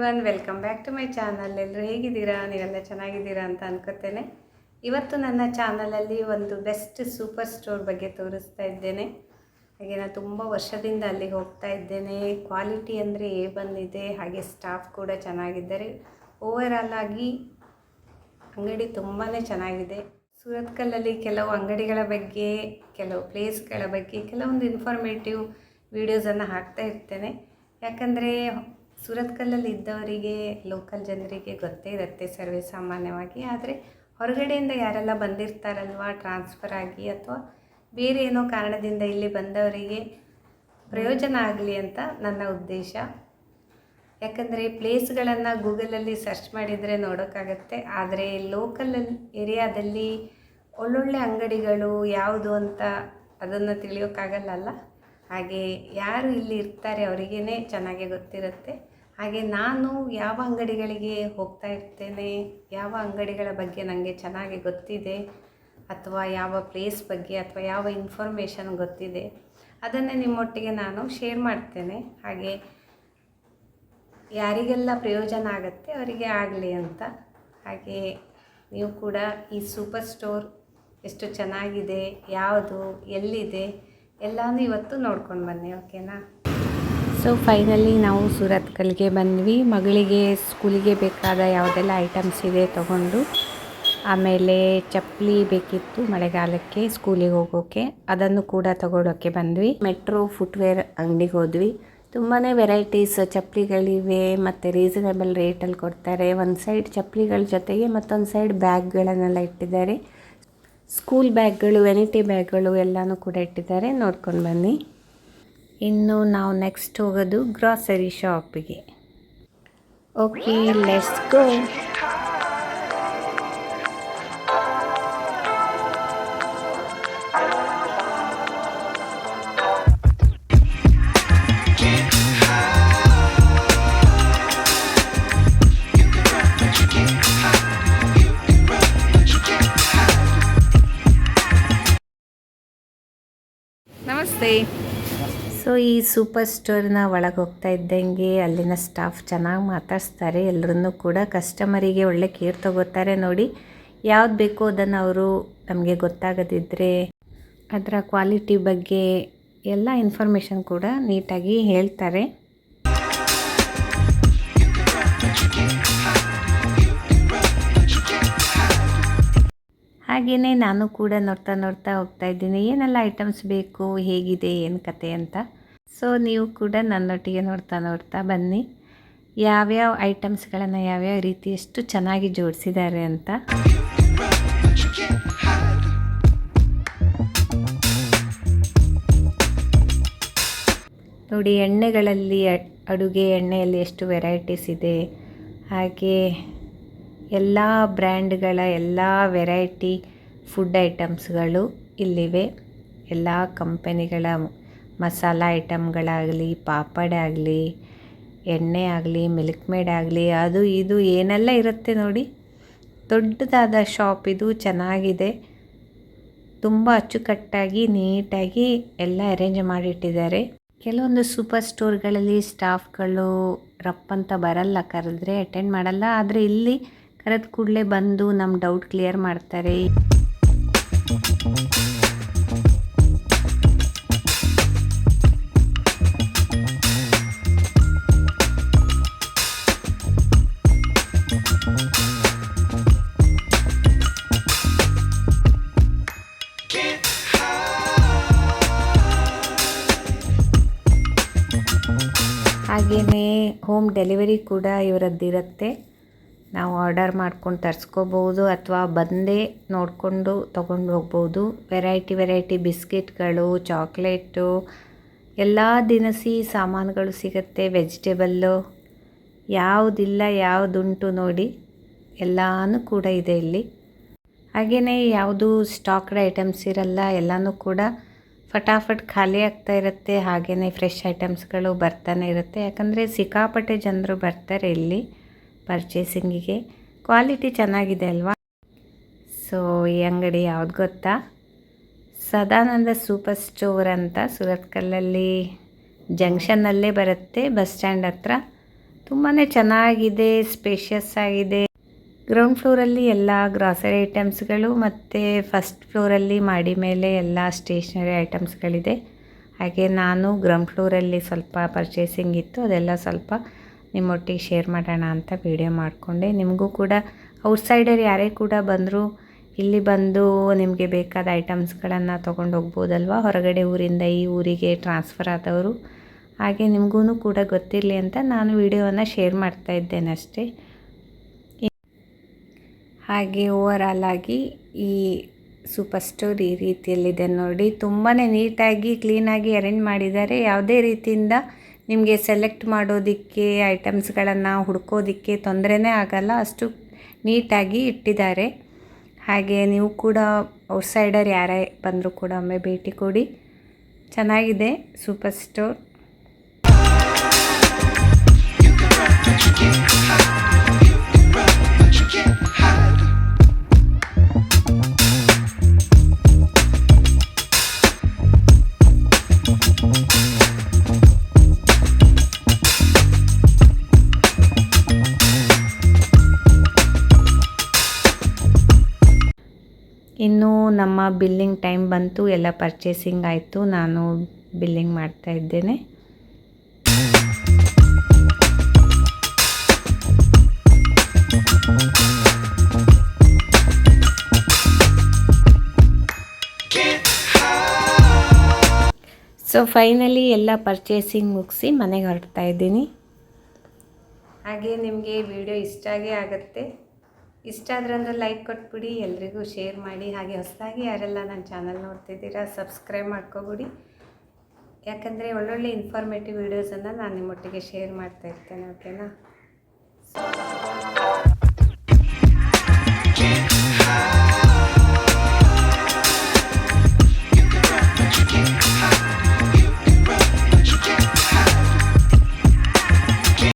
Everyone welcome back to my channel ಎಲ್ಲರೂ ಹೇಗಿದ್ದೀರಾ? ನೀವೆಲ್ಲ ಚೆನ್ನಾಗಿದ್ದೀರಾ ಅಂತ ಅನ್ಕೋತೇನೆ. ಇವತ್ತು ನನ್ನ ಚಾನಲಲ್ಲಿ ಒಂದು ಬೆಸ್ಟ್ ಸೂಪರ್ ಸ್ಟೋರ್ ಬಗ್ಗೆ ತೋರಿಸ್ತಾ ಇದ್ದೇನೆ. ಹಾಗೆ ನಾನು ತುಂಬ ವರ್ಷದಿಂದ ಅಲ್ಲಿಗೆ ಹೋಗ್ತಾ ಇದ್ದೇನೆ. ಕ್ವಾಲಿಟಿ ಅಂದರೆ ಏ ಬಂದಿದೆ. ಹಾಗೆ ಸ್ಟಾಫ್ ಕೂಡ ಚೆನ್ನಾಗಿದ್ದಾರೆ. ಓವರಾಲ್ ಆಗಿ ಅಂಗಡಿ ತುಂಬಾ ಚೆನ್ನಾಗಿದೆ. ಸೂರತ್ಕಲ್ಲಲ್ಲಿ ಕೆಲವು ಅಂಗಡಿಗಳ ಬಗ್ಗೆ, ಕೆಲವು ಪ್ಲೇಸ್ಗಳ ಬಗ್ಗೆ, ಕೆಲವೊಂದು ಇನ್ಫಾರ್ಮೇಟಿವ್ ವೀಡಿಯೋಸನ್ನು ಹಾಕ್ತಾ ಇರ್ತೇನೆ. ಯಾಕಂದರೆ ಸೂರತ್ಕಲ್ಲಲ್ಲಿ ಇದ್ದವರಿಗೆ ಲೋಕಲ್ ಜನರಿಗೆ ಗೊತ್ತೇ ಇರುತ್ತೆ ಸರ್ವೇ ಸಾಮಾನ್ಯವಾಗಿ. ಆದರೆ ಹೊರಗಡೆಯಿಂದ ಯಾರೆಲ್ಲ ಬಂದಿರ್ತಾರಲ್ವ ಟ್ರಾನ್ಸ್ಫರ್ ಆಗಿ ಅಥವಾ ಬೇರೆ ಏನೋ ಕಾರಣದಿಂದ ಇಲ್ಲಿ ಬಂದವರಿಗೆ ಪ್ರಯೋಜನ ಆಗಲಿ ಅಂತ ನನ್ನ ಉದ್ದೇಶ. ಯಾಕಂದರೆ ಪ್ಲೇಸ್ಗಳನ್ನು ಗೂಗಲಲ್ಲಿ ಸರ್ಚ್ ಮಾಡಿದರೆ ನೋಡೋಕ್ಕಾಗತ್ತೆ. ಆದರೆ ಲೋಕಲ್ ಏರಿಯಾದಲ್ಲಿ ಒಳ್ಳೊಳ್ಳೆ ಅಂಗಡಿಗಳು ಯಾವುದು ಅಂತ ಅದನ್ನು ತಿಳಿಯೋಕ್ಕಾಗಲ್ಲಲ್ಲ ಹಾಗೆ ಯಾರು ಇಲ್ಲಿ ಇರ್ತಾರೆ ಅವರಿಗೇ ಚೆನ್ನಾಗೇ ಗೊತ್ತಿರುತ್ತೆ. ಹಾಗೆ ನಾನು ಯಾವ ಅಂಗಡಿಗಳಿಗೆ ಹೋಗ್ತಾ ಇರ್ತೇನೆ, ಯಾವ ಅಂಗಡಿಗಳ ಬಗ್ಗೆ ನನಗೆ ಚೆನ್ನಾಗಿ ಗೊತ್ತಿದೆ, ಅಥವಾ ಯಾವ ಪ್ಲೇಸ್ ಬಗ್ಗೆ, ಅಥವಾ ಯಾವ ಇನ್ಫಾರ್ಮೇಷನ್ ಗೊತ್ತಿದೆ, ಅದನ್ನೇ ನಿಮ್ಮೊಟ್ಟಿಗೆ ನಾನು ಶೇರ್ ಮಾಡ್ತೇನೆ. ಹಾಗೆ ಯಾರಿಗೆಲ್ಲ ಪ್ರಯೋಜನ ಆಗುತ್ತೆ ಅವರಿಗೆ ಆಗಲಿ ಅಂತ. ಹಾಗೆ ನೀವು ಕೂಡ ಈ ಸೂಪರ್ ಸ್ಟೋರ್ ಎಷ್ಟು ಚೆನ್ನಾಗಿದೆ, ಯಾವುದು, ಎಲ್ಲಿದೆ, ಎಲ್ಲನೂ ಇವತ್ತು ನೋಡ್ಕೊಂಡು ಬನ್ನಿ ಓಕೆನಾ ಸೊ ಫೈನಲಿ ನಾವು ಸೂರತ್ಕಲ್ಗೆ ಬಂದ್ವಿ. ಮಗಳಿಗೆ ಸ್ಕೂಲಿಗೆ ಬೇಕಾದ ಯಾವುದೆಲ್ಲ ಐಟಮ್ಸ್ ಇದೆ ತೊಗೊಂಡು, ಆಮೇಲೆ ಚಪ್ಪಲಿ ಬೇಕಿತ್ತು ಮಳೆಗಾಲಕ್ಕೆ ಸ್ಕೂಲಿಗೆ ಹೋಗೋಕ್ಕೆ ಅದನ್ನು ಕೂಡ ತಗೊಳ್ಳೋಕ್ಕೆ ಬಂದ್ವಿ. ಮೆಟ್ರೋ ಫುಟ್ವೇರ್ ಅಂಗಡಿಗೆ ಹೋದ್ವಿ. ತುಂಬಾ ವೆರೈಟೀಸ್ ಚಪ್ಪಲಿಗಳಿವೆ, ಮತ್ತು ರೀಸನೇಬಲ್ ರೇಟಲ್ಲಿ ಕೊಡ್ತಾರೆ. ಒಂದು ಸೈಡ್ ಚಪ್ಪಲಿಗಳ ಜೊತೆಗೆ ಮತ್ತೊಂದು ಸೈಡ್ ಬ್ಯಾಗ್ಗಳನ್ನೆಲ್ಲ ಇಟ್ಟಿದ್ದಾರೆ. ಸ್ಕೂಲ್ ಬ್ಯಾಗ್ಗಳು ವೆನಿಟಿ ಬ್ಯಾಗ್ಗಳು ಎಲ್ಲನೂ ಕೂಡ ಇಟ್ಟಿದ್ದಾರೆ. ನೋಡ್ಕೊಂಡು ಬನ್ನಿ. ಇನ್ನು ನಾವು ನೆಕ್ಸ್ಟ್ ಹೋಗೋದು ಗ್ರಾಸರಿ ಶಾಪಿಗೆ ಓಕೆ ಲೆಟ್ಸ್ ಗೋ ಈ ಸೂಪರ್ ಸ್ಟೋರ್ನ ಒಳಗೆ ಹೋಗ್ತಾ ಇದ್ದಂಗೆ ಅಲ್ಲಿನ ಸ್ಟಾಫ್ ಚೆನ್ನಾಗಿ ಮಾತಾಡಿಸ್ತಾರೆ. ಎಲ್ಲರನ್ನೂ ಕೂಡ ಕಸ್ಟಮರಿಗೆ ಒಳ್ಳೆ ಕೇರ್ ತಗೋತಾರೆ ನೋಡಿ. ಯಾವ್ದು ಬೇಕೋ ಅದನ್ನು ಅವರು ನಮಗೆ ಗೊತ್ತಾಗದಿದ್ದರೆ ಅದರ ಕ್ವಾಲಿಟಿ ಬಗ್ಗೆ ಎಲ್ಲ ಇನ್ಫಾರ್ಮೇಷನ್ ಕೂಡ ನೀಟಾಗಿ ಹೇಳ್ತಾರೆ. ಹಾಗೆಯೇ ನಾನು ಕೂಡ ನೋಡ್ತಾ ನೋಡ್ತಾ ಹೋಗ್ತಾ ಇದ್ದೀನಿ. ಏನೆಲ್ಲ ಐಟಮ್ಸ್ ಬೇಕು, ಹೇಗಿದೆ, ಏನು ಕತೆ ಅಂತ. ಸೊ ನೀವು ಕೂಡ ನನ್ನೊಟ್ಟಿಗೆ ನೋಡ್ತಾ ನೋಡ್ತಾ ಬನ್ನಿ. ಯಾವ್ಯಾವ ಐಟಮ್ಸ್ಗಳನ್ನು ಯಾವ್ಯಾವ ರೀತಿ ಎಷ್ಟು ಚೆನ್ನಾಗಿ ಜೋಡಿಸಿದ್ದಾರೆ ಅಂತ. ನೋಡಿ, ಎಣ್ಣೆಗಳಲ್ಲಿ ಅಡುಗೆ ಎಣ್ಣೆಯಲ್ಲಿ ಎಷ್ಟು ವೆರೈಟೀಸ್ ಇದೆ. ಹಾಗೆ ಎಲ್ಲ ಬ್ರ್ಯಾಂಡ್ಗಳ ಎಲ್ಲ ವೆರೈಟಿ ಫುಡ್ ಐಟಮ್ಸ್ಗಳು ಇಲ್ಲಿವೆ. ಎಲ್ಲ ಕಂಪನಿಗಳ ಮಸಾಲ ಐಟಮ್ಗಳಾಗಲಿ, ಪಾಪಡ್ ಆಗಲಿ, ಎಣ್ಣೆ ಆಗಲಿ, ಮಿಲ್ಕ್ ಮೇಡ್ ಆಗಲಿ, ಅದು ಇದು ಏನೆಲ್ಲ ಇರುತ್ತೆ ನೋಡಿ. ದೊಡ್ಡದಾದ ಶಾಪ್ ಇದು, ಚೆನ್ನಾಗಿದೆ. ತುಂಬ ಅಚ್ಚುಕಟ್ಟಾಗಿ, ನೀಟಾಗಿ ಎಲ್ಲ ಅರೇಂಜ್ ಮಾಡಿಟ್ಟಿದ್ದಾರೆ. ಕೆಲವೊಂದು ಸೂಪರ್ ಸ್ಟೋರ್ಗಳಲ್ಲಿ ಸ್ಟಾಫ್ಗಳು ರಪ್ಪಂತ ಬರಲ್ಲ, ಕರೆದ್ರೆ ಅಟೆಂಡ್ ಮಾಡಲ್ಲ. ಆದರೆ ಇಲ್ಲಿ ಕರೆದ ಕೂಡಲೇ ಬಂದು ನಮ್ಮ ಡೌಟ್ ಕ್ಲಿಯರ್ ಮಾಡ್ತಾರೆ. ಹಾಗೆಯೇ ಹೋಮ್ ಡೆಲಿವರಿ ಕೂಡ ಇವರದ್ದಿರುತ್ತೆ. ನಾವು ಆರ್ಡರ್ ಮಾಡ್ಕೊಂಡು ತರಿಸ್ಕೋಬೋದು ಅಥವಾ ಬಂದೇ ನೋಡಿಕೊಂಡು ತೊಗೊಂಡು ಹೋಗ್ಬೋದು ವೆರೈಟಿ ವೆರೈಟಿ ಬಿಸ್ಕೆಟ್ಗಳು, ಚಾಕ್ಲೇಟು, ಎಲ್ಲ ದಿನಸಿ ಸಾಮಾನುಗಳು ಸಿಗುತ್ತೆ ವೆಜಿಟೇಬಲ್ಲು ಯಾವುದಿಲ್ಲ, ಯಾವುದುಂಟು ನೋಡಿ ಎಲ್ಲನೂ ಕೂಡ ಇದೆ ಇಲ್ಲಿ. ಹಾಗೆಯೇ ಯಾವುದು ಸ್ಟಾಕ್ಡ್ ಐಟಮ್ಸ್ ಇರಲ್ಲ, ಎಲ್ಲನೂ ಕೂಡ ಫಟಾಫಟ್ ಖಾಲಿ ಆಗ್ತಾ ಇರುತ್ತೆ ಹಾಗೆಯೇ ಫ್ರೆಶ್ ಐಟಮ್ಸ್ಗಳು ಬರ್ತಾನೆ ಇರುತ್ತೆ. ಯಾಕಂದರೆ ಸಿಕ್ಕಾಪಟ್ಟೆ ಜನರು ಬರ್ತಾರೆ ಇಲ್ಲಿ ಪರ್ಚೇಸಿಂಗಿಗೆ ಕ್ವಾಲಿಟಿ ಚೆನ್ನಾಗಿದೆ ಅಲ್ವಾ? ಸೊ ಈ ಅಂಗಡಿ ಯಾವ್ದು ಗೊತ್ತಾ? ಸದಾನಂದ ಸೂಪರ್ ಸ್ಟೋರ್ ಅಂತ ಸುರತ್ಕಲ್ಲಲ್ಲಿ ಜಂಕ್ಷನ್ನಲ್ಲೇ ಬರುತ್ತೆ, ಬಸ್ ಸ್ಟ್ಯಾಂಡ್ ಹತ್ರ. ತುಂಬಾ ಚೆನ್ನಾಗಿದೆ ಸ್ಪೇಷಿಯಸ್ ಆಗಿದೆ. ಗ್ರೌಂಡ್ ಫ್ಲೋರಲ್ಲಿ ಎಲ್ಲ ಗ್ರಾಸರಿ ಐಟಮ್ಸ್ಗಳು ಮತ್ತು ಫಸ್ಟ್ ಫ್ಲೋರಲ್ಲಿ ಮಾಡಿ ಮೇಲೆ ಎಲ್ಲ ಸ್ಟೇಷ್ನರಿ ಐಟಮ್ಸ್ಗಳಿದೆ ಹಾಗೆ ನಾನು ಗ್ರೌಂಡ್ ಫ್ಲೋರಲ್ಲಿ ಸ್ವಲ್ಪ ಪರ್ಚೇಸಿಂಗ್ ಇತ್ತು, ಅದೆಲ್ಲ ಸ್ವಲ್ಪ ನಿಮ್ಮೊಟ್ಟಿಗೆ ಶೇರ್ ಮಾಡೋಣ ಅಂತ ವಿಡಿಯೋ ಮಾಡಿಕೊಂಡೆ. ನಿಮಗೂ ಕೂಡ ಔಟ್ಸೈಡರ್ ಯಾರೇ ಕೂಡ ಬಂದರೂ ಇಲ್ಲಿ ಬಂದು ನಿಮಗೆ ಬೇಕಾದ ಐಟಮ್ಸ್ಗಳನ್ನು ತೊಗೊಂಡು ಹೋಗ್ಬೋದಲ್ವಾ ಹೊರಗಡೆ ಊರಿಂದ ಈ ಊರಿಗೆ ಟ್ರಾನ್ಸ್ಫರ್ ಆದವರು. ಹಾಗೆ ನಿಮಗೂ ಕೂಡ ಗೊತ್ತಿರಲಿ ಅಂತ ನಾನು ವಿಡಿಯೋವನ್ನು ಶೇರ್ ಮಾಡ್ತಾ ಇದ್ದೇನೆ ಅಷ್ಟೇ ಹಾಗೆ ಓವರಾಲ್ ಆಗಿ ಈ ಸೂಪರ್ ಸ್ಟೋರ್ ಈ ರೀತಿಯಲ್ಲಿದೆ ನೋಡಿ. ತುಂಬಾ ನೀಟಾಗಿ ಕ್ಲೀನಾಗಿ ಅರೇಂಜ್ ಮಾಡಿದ್ದಾರೆ. ಯಾವುದೇ ರೀತಿಯಿಂದ ನಿಮಗೆ ಸೆಲೆಕ್ಟ್ ಮಾಡೋದಕ್ಕೆ ಐಟಮ್ಸ್ಗಳನ್ನು ಹುಡ್ಕೋದಕ್ಕೆ ತೊಂದರೆನೇ ಆಗಲ್ಲ. ಅಷ್ಟು ನೀಟಾಗಿ ಇಟ್ಟಿದ್ದಾರೆ. ಹಾಗೆ ನೀವು ಕೂಡ ಔಟ್ಸೈಡರ್ ಯಾರೇ ಬಂದರೂ ಕೂಡ ಒಮ್ಮೆ ಭೇಟಿ ಕೊಡಿ. ಚೆನ್ನಾಗಿದೆ ಸೂಪರ್ ಸ್ಟೋರ್ ಇನ್ನು ನಮ್ಮ ಬಿಲ್ಲಿಂಗ್ ಟೈಮ್ ಬಂತು, ಎಲ್ಲ ಪರ್ಚೇಸಿಂಗ್ ಆಯಿತು, ನಾನು ಬಿಲ್ಲಿಂಗ್ ಮಾಡ್ತಾ ಇದ್ದೇನೆ. ಸೊ ಫೈನಲಿ ಎಲ್ಲ ಪರ್ಚೇಸಿಂಗ್ ಮುಗಿಸಿ ಮನೆಗೆ ಹೊರಡ್ತಾ ಇದ್ದೀನಿ. ಹಾಗೆ ನಿಮಗೆ ವಿಡಿಯೋ ಇಷ್ಟ ಆಗೇ ಆಗುತ್ತೆ. ಇಷ್ಟ ಆದರೆ ಅಂದರೆ ಲೈಕ್ ಕೊಟ್ಬಿಡಿ, ಎಲ್ರಿಗೂ ಶೇರ್ ಮಾಡಿ. ಹಾಗೆ ಹೊಸದಾಗಿ ಯಾರೆಲ್ಲ ನನ್ನ ಚಾನಲ್ ನೋಡ್ತಿದ್ದೀರಾ, ಸಬ್ಸ್ಕ್ರೈಬ್ ಮಾಡ್ಕೊಬಿಡಿ. ಯಾಕಂದರೆ ಒಳ್ಳೊಳ್ಳೆ ಇನ್ಫಾರ್ಮೇಟಿವ್ ವೀಡಿಯೋಸನ್ನು ನಾನು ನಿಮ್ಮೊಟ್ಟಿಗೆ ಶೇರ್ ಮಾಡ್ತಾ ಇರ್ತೇನೆ ಓಕೆನಾ